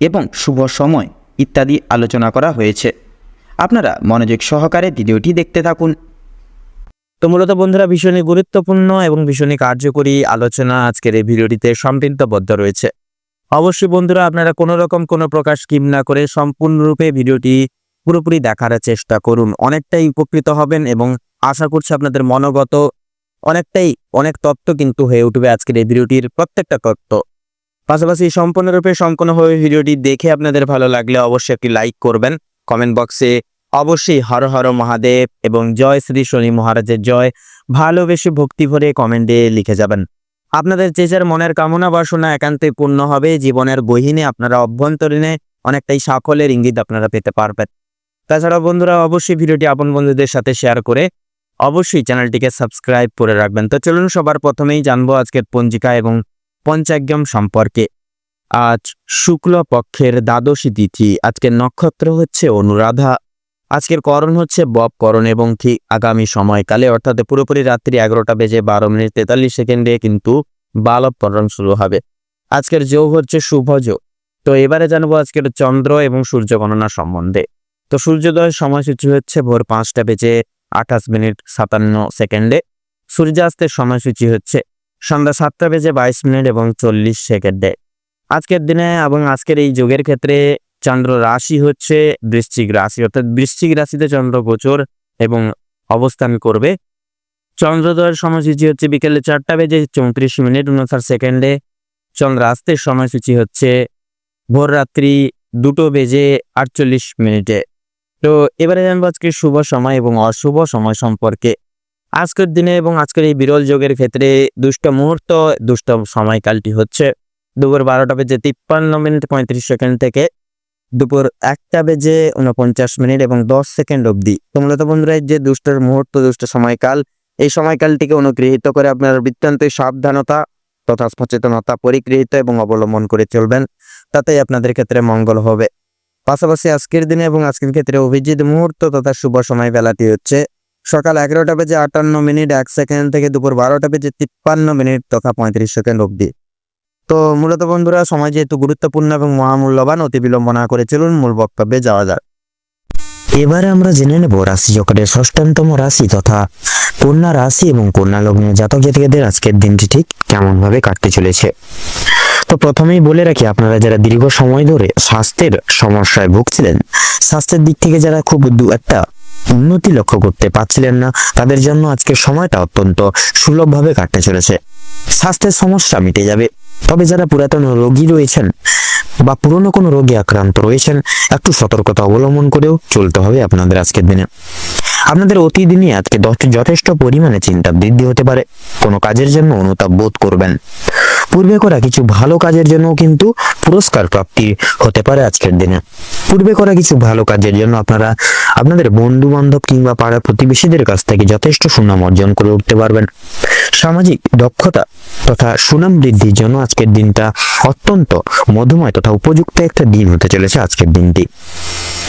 এবং শুভ সময় ইত্যাদি আলোচনা করা হয়েছে। আপনারা মনোযোগ সহকারে ভিডিওটি দেখতে থাকুন। তো মূলত বন্ধুরা ভীষণই গুরুত্বপূর্ণ এবং ভীষণই কার্যকরী আলোচনা আজকের এই ভিডিওটিতে সম্পৃক্তবদ্ধ রয়েছে। অবশ্যই বন্ধুরা, আপনারা কোনো রকম কোনো প্রকার স্কিম না করে সম্পূর্ণরূপে ভিডিওটি পুরোপুরি দেখার চেষ্টা করুন। অনেকটাই উপকৃত হবেন এবং আশা করছি আপনাদের মনোগত, অনেকটাই অনেক তত্ত্ব কিন্তু হয়ে উঠবে আজকের এই ভিডিওটির প্রত্যেকটা তত্ত্ব। পাশাপাশি সম্পূর্ণরূপে সম্পূর্ণ হয়ে ভিডিওটি দেখে আপনাদের ভালো লাগলে অবশ্যই একটি লাইক করবেন। কমেন্ট বক্সে অবশ্যই হর হর মহাদেব এবং জয় শ্রী শনি মহারাজের জয় ভালোবেসে ভক্তি ভরে কমেন্টে লিখে যাবেন। আপনাদের যে যার মনের কামনা বাসনা একান্তে পূর্ণ হবে, জীবনের বহিনে আপনারা অভ্যন্তরীণে অনেকটাই সাফল্যের ইঙ্গিত আপনারা পেতে পারবেন। তাছাড়া বন্ধুরা, অবশ্যই ভিডিওটি আপন বন্ধুদের সাথে শেয়ার করে অবশ্যই চ্যানেলটিকে সাবস্ক্রাইব করে রাখবেন। তো চলুন সবার প্রথমেই জানব আজকের পঞ্জিকা এবং পঞ্চাগ্যম সম্পর্কে। আজ শুক্ল পক্ষের দ্বাদশী তিথি আজকের নক্ষত্র হচ্ছে অনুরাধা। আজকের করণ হচ্ছে বব করণ এবং ঠিক আগামী সময়কালে, অর্থাৎ পুরোপুরি রাত্রি এগারোটা বেজে বারো মিনিট তেতাল্লিশ সেকেন্ডে কিন্তু বালব করণ শুরু হবে। আজকের যোগ হচ্ছে শুভ যোগ। তো এবারে জানব আজকের চন্দ্র এবং সূর্য গণনা সম্বন্ধে। তো সূর্যোদয়ের সময়সূচি হচ্ছে ভোর পাঁচটা বেজে আঠাশ মিনিট সাতান্ন সেকেন্ডে। সূর্যাস্তের সময়সূচি হচ্ছে সন্ধ্যা সাতটা বেজে বাইশ মিনিট এবং চল্লিশ সেকেন্ডে আজকের দিনে এবং আজকের এই যোগের ক্ষেত্রে চন্দ্র রাশি হচ্ছে বৃশ্চিক রাশি, অর্থাৎ বৃশ্চিক রাশিতে চন্দ্র গোচর এবং অবস্থান করবে। চন্দ্রোদয়ের সময়সূচি হচ্ছে বিকেলে চারটা বেজে চৌত্রিশ মিনিট উনষাট সেকেন্ডে। চন্দ্র চন্দ্রাস্তের সময়সূচি হচ্ছে ভোর রাত্রি দুটো বেজে আটচল্লিশ মিনিটে। তো এবারে জানব আজকে শুভ সময় এবং অশুভ সময় সম্পর্কে। আজকের দিনে এবং আজকের এই বিরল যোগের ক্ষেত্রে দুষ্ট মুহূর্ত, দুষ্ট সময়কালটি হচ্ছে দুপুর বারোটা বেজে তিপ্পান্ন মিনিট পঁয়ত্রিশ সেকেন্ড থেকে দুপুর একটা বেজে উনপঞ্চাশ মিনিট এবং দশ সেকেন্ড অবধি। তো মূলত বন্ধুরা যে দুষ্টের মুহূর্ত, দুষ্ট সময়কাল, এই সময়কালটিকে অনুগৃহীত করে আপনার বৃত্তান্তে সাবধানতা তথা সচেতনতা পরিগৃহীত এবং অবলম্বন করে চলবেন। তাতেই আপনাদের ক্ষেত্রে মঙ্গল হবে। পাশাপাশি আজকের দিনে এবং আজকের ক্ষেত্রে অভিজিৎ মুহূর্ত তথা শুভ সময় বেলাটি হচ্ছে সকাল এগারোটা বেজে আটান্ন মিনিট, এক সেকেন্ড থেকে দুপুর বারোটা বেজে তিপ্পান্ন মিনিট, তথা পঁয়ত্রিশ সেকেন্ড অবধি। তো মূলত বন্ধুরা, সময় যেহেতু গুরুত্বপূর্ণ এবং মহামূল্যবান, অতি বিলম্ব না করে চলুন মূল বক্তব্যে যাওয়া যাক। এবারে আমরা জেনে নেব রাশি চক্রের ষষ্ঠতম রাশি তথা কন্যা রাশি এবং কন্যা লগ্নের জাতক জাতিকাদের আজকের দিনটি ঠিক কেমন ভাবে কাটতে চলেছে। তো প্রথমেই বলে রাখি, আপনারা যারা দীর্ঘ সময় ধরে স্বাস্থ্যের সমস্যায় ভুগছিলেন, স্বাস্থ্যের দিক থেকে যারা খুব একটা উন্নতি লক্ষ্য করতে পারছিলেন না। তাদের জন্য আজকে সময়টা অত্যন্ত সুলভভাবে কাটতে চলেছে। স্বাস্থ্যের সমস্যা মিটে যাবে। তবে যারা পুরাতন রোগী রয়েছেন বা পুরনো কোনো রোগে আক্রান্ত রয়েছেন, একটু সতর্কতা অবলম্বন করেও চলতে হবে আপনাদের আজকের দিনে। আপনাদের অতিদিনই আজকে যথেষ্ট পরিমাণে চিন্তা বৃদ্ধি হতে পারে। কোনো কাজের জন্য অনুতাপ বোধ করবেন। পূর্বে করা কিছু ভালো কাজের জন্য কিন্তু পুরস্কার প্রাপ্তি হতে পারে আজকের দিনে। পূর্বে করা কিছু ভালো কাজের জন্য আপনারা আপনাদের বন্ধু বান্ধব কিংবা পাড়া প্রতিবেশীদের কাছ থেকে যথেষ্ট সুনাম অর্জন করে উঠতে পারবেন। সামাজিক দক্ষতা তথা সুনাম বৃদ্ধির জন্য আজকের দিনটা অত্যন্ত মধুময় তথা উপযুক্ত একটা দিন হতে চলেছে আজকের দিনটি।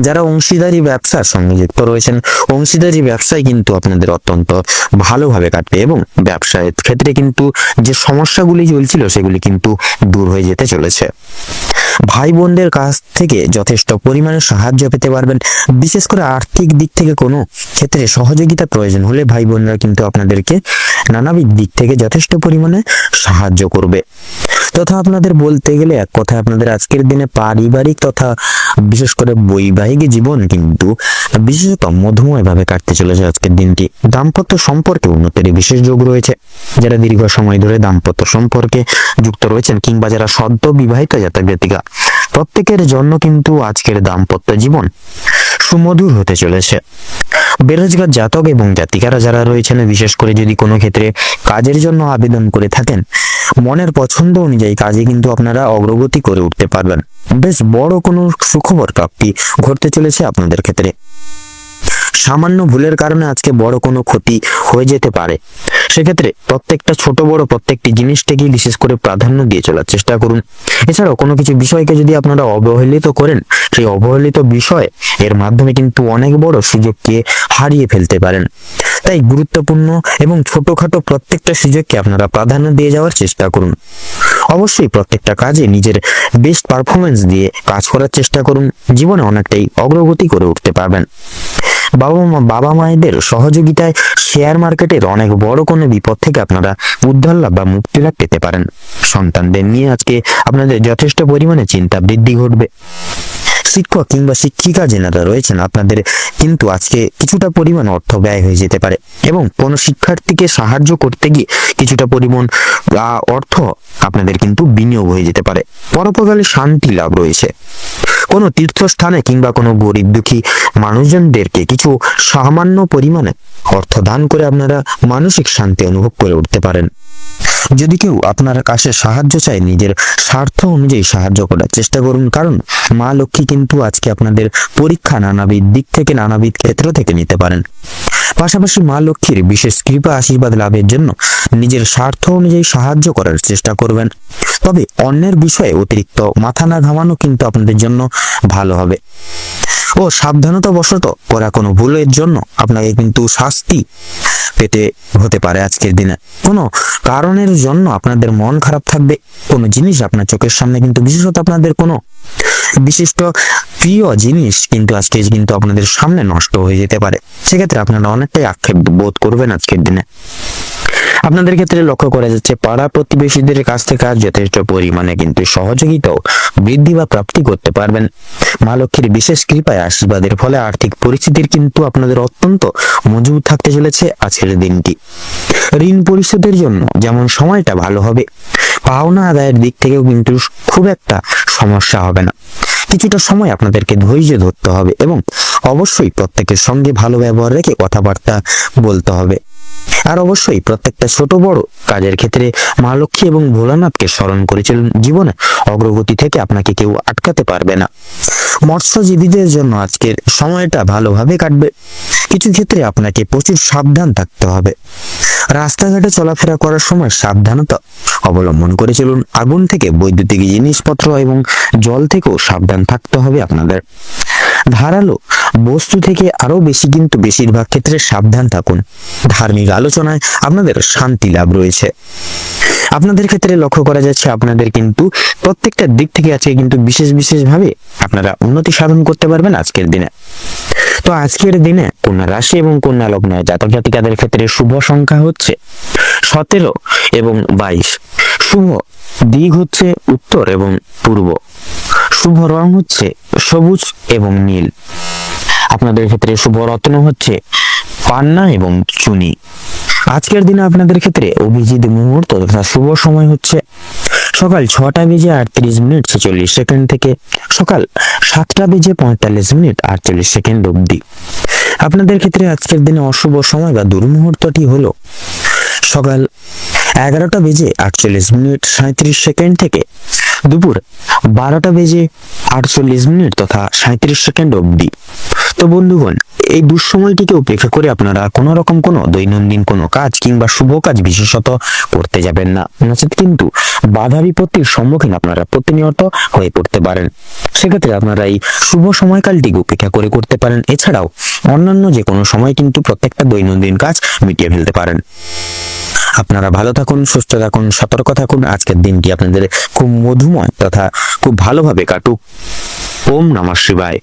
যারা অংশীদারি ব্যবসার সঙ্গে যুক্ত রয়েছেন, অংশীদারি ব্যবসায় কিন্তু আপনাদের অত্যন্ত ভালোভাবে কাটবে এবং ব্যবসায়ের ক্ষেত্রে কিন্তু যে সমস্যাগুলি চলছিল সেগুলি কিন্তু দূর হয়ে যেতে চলেছে। ভাই বোনদের কাছ থেকে যথেষ্ট পরিমাণে সাহায্য পেতে পারবেন। বিশেষ করে আর্থিক দিক থেকে কোনো ক্ষেত্রে সহযোগিতা প্রয়োজন হলে ভাই বোনরা কিন্তু আপনাদেরকে নানাবিধ দিক থেকে যথেষ্ট পরিমাণে সাহায্য করবে। তথা আপনাদের বলতে গেলে এক কথা আপনাদের আজকের দিনে পারিবারিক তথা বিশেষ করে বৈবাহিক জীবন কিন্তু বিশেষত মধুময় ভাবে কাটতে চলেছে আজকের দিনটি। দাম্পত্য সম্পর্কে উন্নতির বিশেষ যোগ রয়েছে। যারা দীর্ঘ সময় ধরে দাম্পত্য সম্পর্কে যুক্ত রয়েছেন কিংবা যারা সদ্য বিবাহিত জাতক জাতিকা প্রত্যেকের জন্য কিন্তু আজকের দাম্পত্য জীবন সুমধুর হতে চলেছে। বেরোজগার জাতক এবং জাতিকারা যারা রয়েছেন, বিশেষ করে যদি কোনো ক্ষেত্রে কাজের জন্য আবেদন করে থাকেন মনের পছন্দ অনুযায়ী কাজে কিন্তু আপনারা অগ্রগতি করে উঠতে পারবেন। বেশ বড় কোনো সুখবর প্রাপ্তি ঘটতে চলেছে আপনাদের ক্ষেত্রে। সামান্য ভুলের কারণে আজকে বড় কোনো ক্ষতি হয়ে যেতে পারে। সেক্ষেত্রে প্রত্যেকটা ছোট, বড় প্রত্যেকটি জিনিসটাকেই বিশেষ করে প্রাধান্য দিয়ে চলার চেষ্টা করুন। এছাড়াও কোনো কিছু বিষয়কে যদি আপনারা অবহেলিত করেন, সেই অবহেলিত বিষয় এর মাধ্যমে কিন্তু অনেক বড় সুযোগকে হারিয়ে ফেলতে পারেন। তাই গুরুত্বপূর্ণ এবং ছোটখাটো প্রত্যেকটা সুযোগকে আপনারা প্রাধান্য দিয়ে যাওয়ার চেষ্টা করুন। অবশ্যই প্রত্যেকটা কাজে নিজের বেস্ট পারফরমেন্স দিয়ে কাজ করার চেষ্টা করুন। জীবনে অনেকটাই অগ্রগতি করে উঠতে পারবেন। বাবা মা, বাবা মায়েদের সহযোগিতায় শেয়ার মার্কেটের অনেক বড় কোনো বিপদ থেকে আপনারা উদ্ধার লাভ বা মুক্তি লাভ পেতে পারেন। সন্তানদের নিয়ে আজকে আপনাদের যথেষ্ট পরিমাণে চিন্তা বৃদ্ধি ঘটবে। শিক্ষক কিংবা শিক্ষিকা যেনারা রয়েছেন, আপনাদের কিন্তু আজকে কিছুটা পরিমাণ অর্থ ব্যয় হয়ে যেতে পারে এবং কোনো শিক্ষার্থীকে সাহায্য করতে গিয়ে কিছুটা পরিমাণ অর্থ আপনাদের কিন্তু বিনিয়োগ হয়ে যেতে পারে। পরোপকালে শান্তি লাভ রয়েছে। কোনো তীর্থস্থানে কিংবা কোনো গরিব দুঃখী মানুষজনদেরকে কিছু সামান্য পরিমাণে অর্থ দান করে আপনারা মানসিক শান্তি অনুভব করে উঠতে পারেন। যদি কেউ আপনার কাছে সাহায্য চায়, নিজের স্বার্থ অনুযায়ী সাহায্য করার চেষ্টা করুন। কারণ মা লক্ষ্মী কিন্তু আজকে আপনাদের পরীক্ষা নানাবিধ দিক থেকে, নানাবিধ ক্ষেত্র থেকে নিতে পারেন। পাশাপাশি মা লক্ষ্মীর বিশেষ কৃপা আশীর্বাদ লাভের জন্য নিজের স্বার্থ অনুযায়ী সাহায্য করার চেষ্টা করবেন। তবে অন্যের বিষয়ে অতিরিক্ত মাথা না ঘামানো কিন্তু আপনাদের জন্য ভালো হবে। ও সাবধানতা বশত করা কোনো ভুলের জন্য আপনাকে কিন্তু শাস্তি পেতে হতে পারে আজকের দিনে। কোনো কারণের জন্য আপনাদের মন খারাপ থাকবে, কোনো জিনিস আপনার চোখের সামনে কিন্তু বিশেষত আপনাদের কোনো বিশিষ্ট প্রিয় জিনিস কিন্তু আজকে কিন্তু আপনাদের সামনে নষ্ট হয়ে যেতে পারে। সেক্ষেত্রে আপনারা অনেকটাই আক্ষেপ বোধ করবেন আজকের দিনে। আপনাদের ক্ষেত্রে লক্ষ্য করা যাচ্ছে, পাড়া প্রতিবেশীদের কাছ থেকে আর যথেষ্ট পরিমাণে কিন্তু সহযোগিতাও বৃদ্ধি বা প্রাপ্তি করতে পারবেন। মা লক্ষ্মীর বিশেষ কৃপায় আশীর্বাদের ফলে আর্থিক পরিস্থিতির কিন্তু আপনাদের অত্যন্ত মজবুত থাকতে চলেছে আজকের দিনটি। ঋণ পরিশোধের জন্য যেমন সময়টা ভালো হবে, পাওনা আদায়ের দিক থেকেও কিন্তু খুব একটা সমস্যা হবে না। কিছুটা সময় আপনাদেরকে ধৈর্য ধরতে হবে এবং অবশ্যই প্রত্যেকের সঙ্গে ভালো ব্যবহার রেখে কথাবার্তা বলতে হবে। আর অবশ্যই প্রত্যেকটা ছোট বড় কাজের ক্ষেত্রে মা লক্ষ্মী এবং ভোলানাথকে স্মরণ করে চলুন জীবনে। অগ্রগতি থেকে আপনাকে কেউ আটকাতে পারবে না। মৎস্যজীবীদের জন্য আজকের সময়টা ভালোভাবে কাটবে। কিছু ক্ষেত্রে আপনাকে প্রচুর সাবধান থাকতে হবে। রাস্তাঘাটে চলাফেরা করার সময় সাবধানতা অবলম্বন করে চলুন। আগুন থেকে বৈদ্যুতিক জিনিসপত্র এবং জল থেকেও সাবধান থাকতে হবে আপনাদের। ধারালো বস্তু থেকে আরও বেশি কিন্তু বেশিরভাগ ক্ষেত্রে সাবধান থাকুন। ধার্মিক আলোচনায় আপনাদের শান্তি লাভ রয়েছে। আপনাদের ক্ষেত্রে লক্ষ্য করা যাচ্ছে আপনাদের কিন্তু প্রত্যেকটা দিক থেকে আজকে কিন্তু বিশেষ বিশেষ ভাবে আপনারা উন্নতি সাধন করতে পারবেন আজকের দিনে। তো আজকের দিনে কন্যা রাশি এবং কন্যা লগ্ন জাতক জাতিকাদের ক্ষেত্রে শুভ সংখ্যা হচ্ছে সতেরো এবং বাইশ। শুভ দিক হচ্ছে উত্তর এবং পূর্ব। শুভ রং হচ্ছে সবুজ এবং নীল। আপনাদের ক্ষেত্রে শুভ রত্ন হচ্ছে পান্না এবং চুনি। আজকের দিনে আপনাদের ক্ষেত্রে অভিজিৎ মুহূর্ত তথা শুভ সময় হচ্ছে সকাল ছটা বেজে আটত্রিশ মিনিট ছেচল্লিশ সেকেন্ড থেকে সকাল সাতটা বেজে পঁয়তাল্লিশ মিনিট আটচল্লিশ সেকেন্ড অবধি। আপনাদের ক্ষেত্রে আজকের দিনে অশুভ সময় বা দুর্মুহূর্তটি হলো সকাল এগারোটা বেজে আটচল্লিশ মিনিট সাঁত্রিশ সেকেন্ড থেকে দুপুর বারোটা বেজে আটচল্লিশ মিনিট তথা সাঁত্রিশ সেকেন্ড অবধি। তো বন্ধুগণ, এই দুঃসময়টিকে উপেক্ষা করে আপনারা কোনো রকম কোনো দৈনন্দিন কোনো কাজ কিংবা শুভ কাজ বিশেষত করতে যাবেন না। নচেত কিন্তু বাধা বিপত্তির সম্মুখীন আপনারা প্রতিনিয়ত হয়ে পড়তে পারেন। সেক্ষেত্রে আপনারা এই শুভ সময়কালটিকে উপেক্ষা করে করতে পারেন। এছাড়াও অন্যান্য যে কোনো সময় কিন্তু প্রত্যেকটা দৈনন্দিন কাজ মিটিয়ে ফেলতে পারেন। আপনারা ভালো থাকুন, সুস্থ থাকুন, সতর্ক থাকুন। আজকের দিনটি আপনাদের খুব মধুময় তথা খুব ভালোভাবে কাটুক। ওম নমঃ শিবায়।